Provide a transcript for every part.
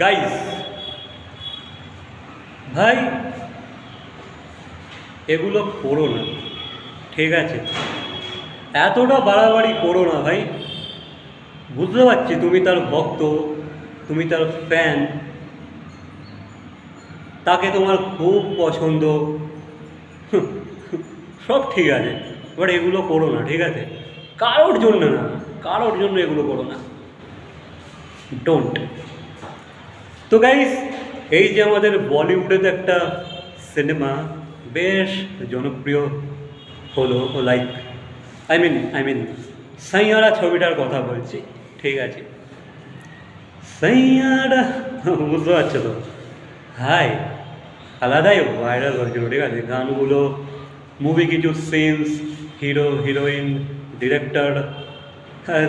Guys ভাই, এগুলো করো না, ঠিক আছে? এতটা বাড়াবাড়ি করো না ভাই। বুঝতে পারছি তুমি তার ভক্ত, তুমি তার ফ্যান তাকে তোমার খুব পছন্দ। সব ঠিক আছে এবার এগুলো করো না, ঠিক আছে? কারোর জন্য না, কারোর জন্য এগুলো করো না। ডোন্ট তো গাইস এই যে আমাদের বলিউডের একটা সিনেমা বেশ জনপ্রিয় হলো like I mean I mean Saiyaara ছবিটার কথা বলছি, ঠিক আছে? সাইয়ারা বুঝতে পারছ তো? হাই আলাদাই ভাইরাল হয়েছিল, ঠিক আছে? গানগুলো মুভি কিছু সিনস হিরো হিরোইন ডিরেক্টর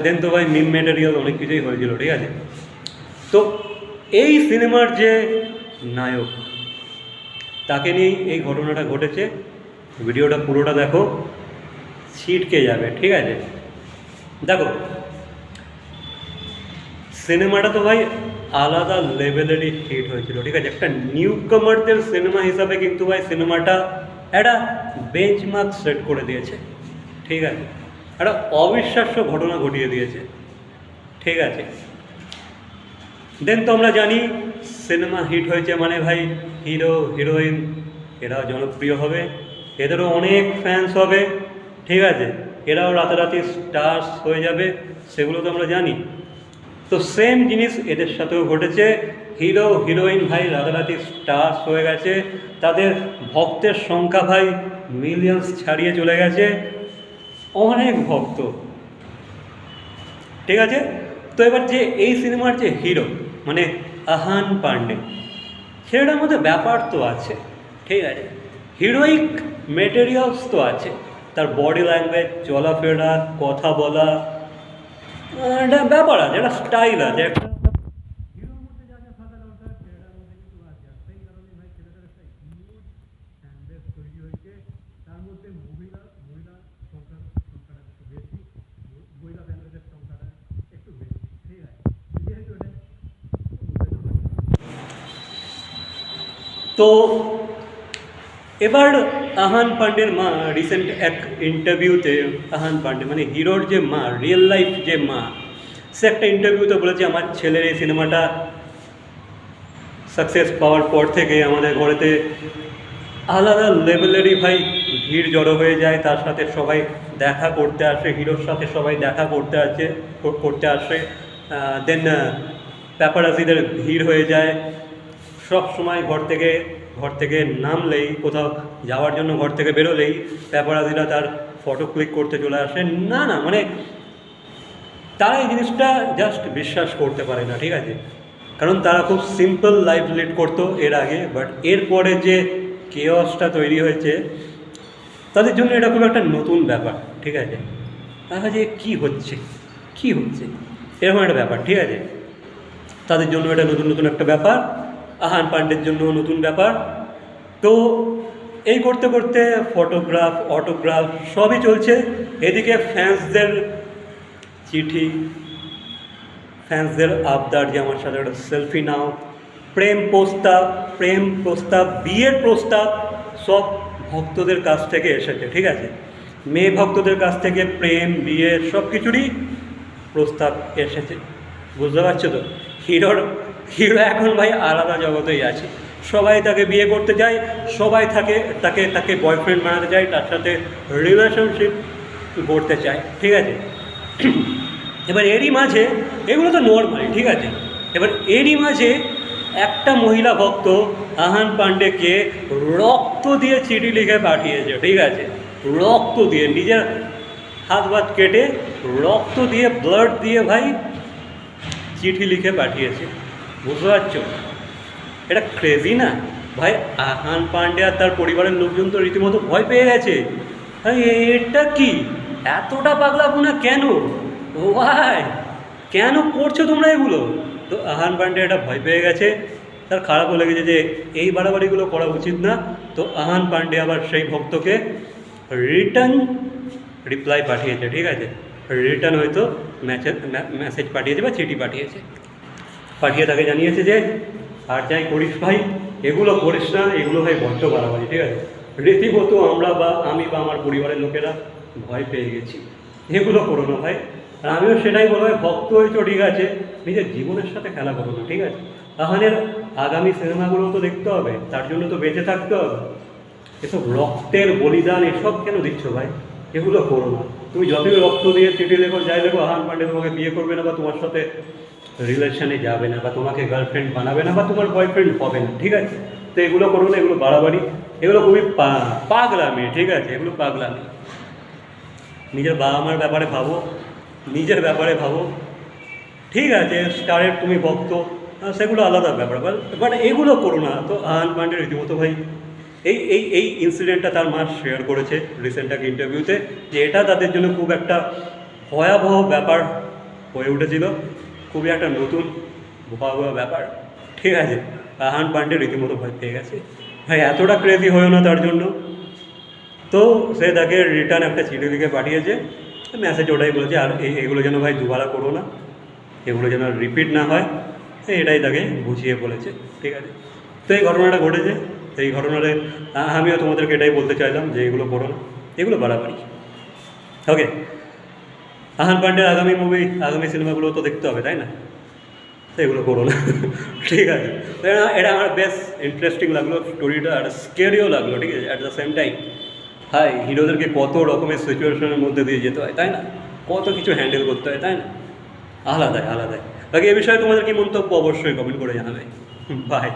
দেন তো ভাই মিম মেটেরিয়াল অনেক কিছুই হয়েছিল, ঠিক আছে? তো এই সিনেমার যে নায়ক, তাকে নিয়েই এই ঘটনাটা ঘটেছে। ভিডিওটা পুরোটা দেখো, ছিটকে যাবে, ঠিক আছে? দেখো, সিনেমাটা তো ভাই আলাদা লেভেলেরই হিট হয়েছিল, ঠিক আছে? একটা নিউ কামারদের সিনেমা হিসাবে কিন্তু ভাই সিনেমাটা একটা বেঞ্চমার্ক সেট করে দিয়েছে, ঠিক আছে? একটা অবিশ্বাস্য ঘটনা ঘটিয়ে দিয়েছে। ঠিক আছে। দেন তো আমরা জানি সিনেমা হিট হয়েছে মানে ভাই হিরো হিরোইন এরাও জনপ্রিয় হবে, এদেরও অনেক ফ্যান্স হবে, ঠিক আছে? এরাও রাতারাতি স্টার্স হয়ে যাবে, সেগুলো তো আমরা জানি। তো সেম জিনিস এদের সাথেও ঘটেছে হিরো হিরোইন ভাই রাতারাতি স্টার্স হয়ে গেছে, তাদের ভক্তের সংখ্যা ভাই মিলিয়ন্স ছাড়িয়ে চলে গেছে অনেক ভক্ত। ঠিক আছে? তো এবার যে এই সিনেমার যে হিরো মানে আহান পান্ডে, সেটার মধ্যে ব্যাপার তো আছে, ঠিক আছে? হিরোইক মেটেরিয়ালস তো আছে, তার বডি ল্যাঙ্গুয়েজ চলাফেরা, কথা বলা একটা ব্যাপার আছে, একটা স্টাইল আছে, একটা হিরোর মধ্যে যা যা থাকা দরকার সেটার মধ্যে কিন্তু আছে আর সেই কারণে ভাই ছেলেটার একটা হিউজ ফ্যান বেস তৈরি হয়েছে তার মধ্যে মহিলা মহিলা সংখ্যা সংখ্যাটা একটু বেশি মহিলা ফ্যান বেসের সংখ্যাটা একটু বেশি ঠিক আছে যেহেতু এটা তো এবার আহান পান্ডের মা রিসেন্ট এক ইন্টারভিউতে আহান পান্ডে মানে হিরোর যে মা রিয়েল লাইফ যে মা, সে একটা ইন্টারভিউতে বলেছে, আমার ছেলের এই সিনেমাটা সাকসেস পাওয়ার পর থেকে আমাদের ঘরেতে আলাদা লেভেলেরই ভাই ভিড় জড়ো হয়ে যায়। তার সাথে সবাই দেখা করতে আসে, হিরোর সাথে সবাই দেখা করতে আসে করতে আসে। দেন প্যাপারাজিদের ভিড় হয়ে যায়। সব সময় ঘর থেকে ঘর থেকে নামলেই, কোথাও যাওয়ার জন্য ঘর থেকে বেরোলেই প্যাপারাজিরা তার ফটো ক্লিক করতে চলে আসে। না না মানে তারা এই জিনিসটা জাস্ট বিশ্বাস করতে পারে না, ঠিক আছে? কারণ তারা খুব সিম্পল লাইফ লিড করতো এর আগে বাট এরপরে যে কেওয়াসটা তৈরি হয়েছে, তাদের জন্য এটা খুব একটা নতুন ব্যাপার, ঠিক আছে? তাহলে যে কী হচ্ছে কী হচ্ছে? এরকম একটা ব্যাপার, ঠিক আছে? তাদের জন্য এটা নতুন নতুন একটা ব্যাপার। আহান পান্ডের জন্য নতুন ব্যাপার। তো এই করতে করতে ফটোগ্রাফ, অটোগ্রাফ সবই চলছে। এদিকে ফ্যান্সদের চিঠি ফ্যান্সদের আবদার যে আমার সাথে একটা সেলফি নাও, প্রেম প্রস্তাব প্রেম প্রস্তাব, বিয়ের প্রস্তাব সব ভক্তদের কাছ থেকে এসেছে, ঠিক আছে? মেয়ে ভক্তদের কাছ থেকে প্রেম, বিয়ে সব কিছুরই প্রস্তাব এসেছে। বুঝতে পারছ তো? হিরোর হিরো এখন ভাই আলাদা জগতেই আছে। সবাই তাকে বিয়ে করতে চায়, সবাই তাকে তাকে তাকে বয়ফ্রেন্ড বানাতে চায়, তার সাথে রিলেশনশিপ করতে চায়, ঠিক আছে? এবার এরই মাঝে, এগুলো তো নর্মাল ঠিক আছে? এবার এরই মাঝে একটা মহিলা ভক্ত আহান পান্ডেকে রক্ত দিয়ে চিঠি লিখে পাঠিয়েছে, ঠিক আছে? রক্ত দিয়ে, নিজের হাত ভাত কেটে রক্ত দিয়ে ব্লাড দিয়ে ভাই চিঠি লিখে পাঠিয়েছে। বুঝতে পারছ এটা ক্রেজি না? ভাই, আহান পান্ডে আর তার পরিবারের লোকজন তো রীতিমতো ভয় পেয়ে গেছে। ভাই, এটা কি? এতটা পাগলাপোনা কেন? ও ভাই কেন করছ তোমরা এগুলো? তো আহান পান্ডে এটা ভয় পেয়ে গেছে। তার খারাপও লেগেছে যে এই বাড়াবাড়িগুলো করা উচিত না। তো আহান পান্ডে আবার সেই ভক্তকে রিটার্ন রিপ্লাই পাঠিয়েছে, ঠিক আছে? রিটার্ন হয়তো মেসেজ মেসেজ পাঠিয়েছে বা চিঠি পাঠিয়েছে। পাঠিয়ে তাকে জানিয়েছে যে, আর যাই করিস ভাই, এগুলো করিস না, এগুলো ভাই বড্ড বাড়াবাড়ি, ঠিক আছে? রীতিমতো আমরা বা আমি বা আমার পরিবারের লোকেরা ভয় পেয়ে গেছি। এগুলো করো না ভাই। আর আমিও সেটাই বলব ভক্ত হয়েছো ঠিক আছে নিজের জীবনের সাথে খেলা করো না, ঠিক আছে? তাহলে আগামী সিনেমাগুলো তো দেখতে হবে, তার জন্য তো বেঁচে থাকতে হবে। এসব রক্তের বলিদান এসব কেন দিচ্ছ ভাই? এগুলো করো না। তুমি যতই রক্ত দিয়ে চিঠি লেখো, যাই লেখো, আহান পান্ডে তোমাকে বিয়ে করবে না বা তোমার সাথে রিলেশনে যাবে না বা তোমাকে গার্লফ্রেন্ড বানাবে না বা তোমার বয়ফ্রেন্ড হবে না, ঠিক আছে? তো এগুলো করো না, এগুলো বাড়াবাড়ি। এগুলো খুবই পাগলামি ঠিক আছে? এগুলো পাগলামি নিজের বাবা মার ব্যাপারে ভাবো, নিজের ব্যাপারে ভাবো। ঠিক আছে, স্টারের তুমি ভক্ত সেগুলো আলাদা ব্যাপার। বাট এগুলো করো না। তো আহান পান্ডে রীতিমতো ভাই, এই এই এই ইনসিডেন্টটা তার মা শেয়ার করেছে রিসেন্ট এক ইন্টারভিউতে যে এটা তাদের জন্য খুব একটা ভয়াবহ ব্যাপার হয়ে উঠেছিল। খুবই একটা নতুন ভয়াবহ ব্যাপার। ঠিক আছে, আহান পান্ডে রীতিমতো ভয় পেয়ে গেছে। ভাই, এতটা ক্রেজি হয়েও না তার জন্য। তো সে তাকে রিটার্ন একটা চিঠি লিখে পাঠিয়েছে। মেসেজ ওটাই বলেছে, আর এগুলো যেন ভাই দুবারা করো না। এগুলো যেন রিপিট না হয়। এটাই তাকে বুঝিয়ে বলেছে। ঠিক আছে, তো এই ঘটনাটা ঘটেছে। এই ঘটনাটা আমিও তোমাদেরকে এটাই বলতে চাইলাম যে এগুলো করো না। এগুলো বাড়াবাড়ি। ওকে আহান পান্ডের আগামী মুভি আগামী সিনেমাগুলো তো দেখতে হবে, তাই না? এগুলো করো না ঠিক আছে। এটা আমার বেশ ইন্টারেস্টিং লাগল স্টোরিটা আর স্কেরিও লাগল, ঠিক আছে? অ্যাট দ্য সেম টাইম হাই হিরোদেরকে কত রকমের সিচুয়েশনের মধ্যে দিয়ে যেতে হয়, তাই না? কত কিছু হ্যান্ডেল করতে হয়, তাই না? আলাদাই আলাদাই। বাকি এ বিষয়ে তোমাদের কি মন্তব্য, অবশ্যই কমেন্ট করে জানাবে। বাই